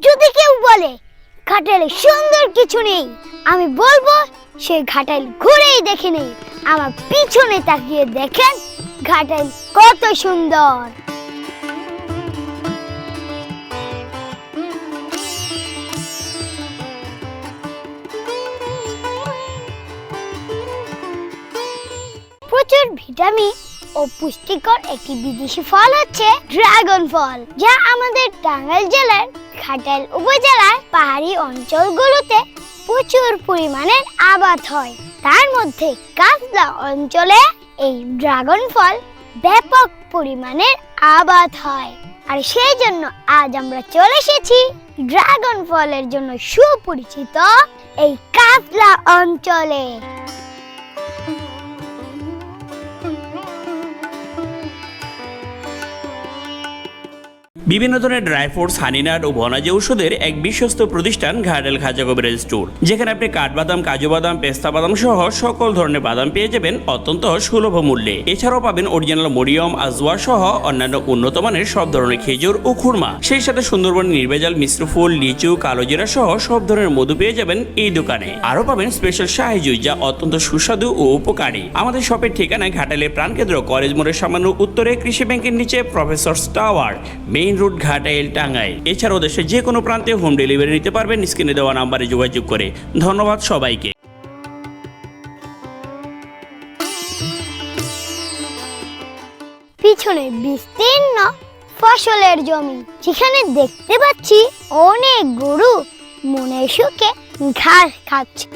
যদি কেউ বলে ঘাটালে সুন্দর কিছু নেই, আমি বলব সে ঘাটাল ঘুরেই দেখে নেই। আমার পিছনে তাকিয়ে দেখেন ঘাটাল কত সুন্দর। প্রচুর ভিটামিন ও পুষ্টিকর একটি বিদেশি ফল হচ্ছে ড্রাগন ফল, যা আমাদের টাঙ্গাইল জেলার ঘাটাইল উপজেলার পাহাড়ি অঞ্চলগুলোতে প্রচুর পরিমাণের আবাদ হয়। তার মধ্যে কাজলা অঞ্চলে এই ড্রাগন ফল ব্যাপক পরিমাণের আবাদ হয়। আর সেই জন্য আজ আমরা চলে এসেছি ড্রাগন ফলের জন্য সুপরিচিত এই কাজলা অঞ্চলে। বিভিন্ন ধরনের ড্রাই ফ্রুটস হানিনাট ও বনাজি ঔষধের এক বিশ্বস্ত প্রতিষ্ঠান ঘাটাল খাজা কবিরাজ স্টোর যেখানে আপনি কাঠবাদাম, কাজু বাদাম, পেস্তা বাদাম সহ সকল ধরনের বাদাম পেয়ে যাবেন অত্যন্ত সুলভ মূল্যে। এছাড়াও পাবেন অরিজিনাল মরিয়ম, আজওয়া সহ অন্যান্য উন্নত মানের সব ধরনের খেজুর ও খুরমা। সেই সাথে সুন্দরবন নির্ভেজাল মিশ্র ফুল, লিচু কালোজিরা সহ সব ধরনের মধু পেয়ে যাবেন এই দোকানে। আরও পাবেন স্পেশাল শাহি জুই, যা অত্যন্ত সুস্বাদু ও উপকারী। আমাদের শপের ঠিকানায় ঘাটালের প্রাণকেন্দ্র, কলেজ মোড়ের সামান্য উত্তরে কৃষি ব্যাংকের নিচে professor tower main road Ghatail Tangail এছাড়াও দেশের যে কোনো প্রান্তে হোম ডেলিভারি নিতে পারবেন। স্ক্রিনে দেওয়া নাম্বারে যোগাযোগ করে ধন্যবাদ সবাইকে। পিছনে বিস্তীর্ণ ফসলের জমি, যেখানে দেখতে পাচ্ছি অনেক গরু মনে সুখে ঘাস খাচ্ছে।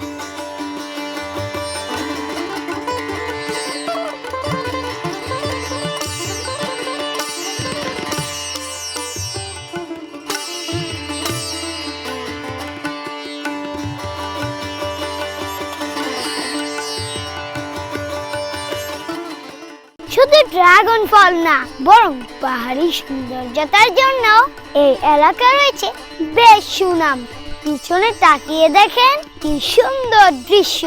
শুধু ড্রাগন ফল না, বরং পাহাড়ি সৌন্দর্যতার জন্য এই এলাকা রয়েছে বেশ সুনাম। পিছনে তাকিয়ে দেখেন কি সুন্দর দৃশ্য।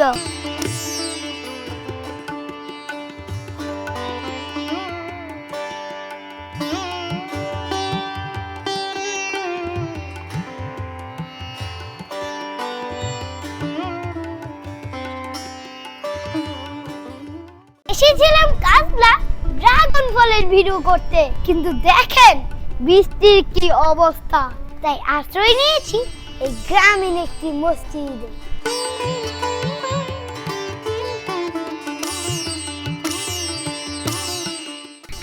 এসেছিলাম কাজলা ড্রাগন ফলের ভিডিও করতে। কিন্তু দেখেন, বৃষ্টির কি অবস্থা। তাই আশ্রয় নিয়েছি এই গ্রামীণ একটি মসজিদে।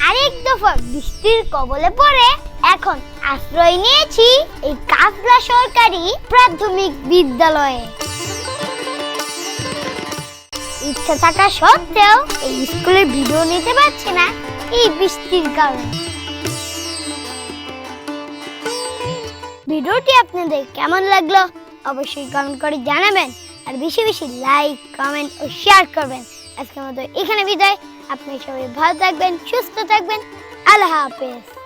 আরেক দফা বৃষ্টির কবলে পড়ে এখন আশ্রয় নিয়েছি এই কাজলা সরকারি প্রাথমিক বিদ্যালয়ে। ইচ্ছা থাকা সত্ত্বেও এই স্কুলের ভিডিও নিতে পারছি না এই বৃষ্টির কারণে। ভিডিওটি আপনাদের কেমন লাগল অবশ্যই কমেন্ট করে জানাবেন আর বেশি বেশি লাইক কমেন্ট ও শেয়ার করবেন। আজকের মতো এখানে বিদায়। আপনি সবাই ভালো থাকবেন, সুস্থ থাকবেন। আল্লাহ হাফেজ।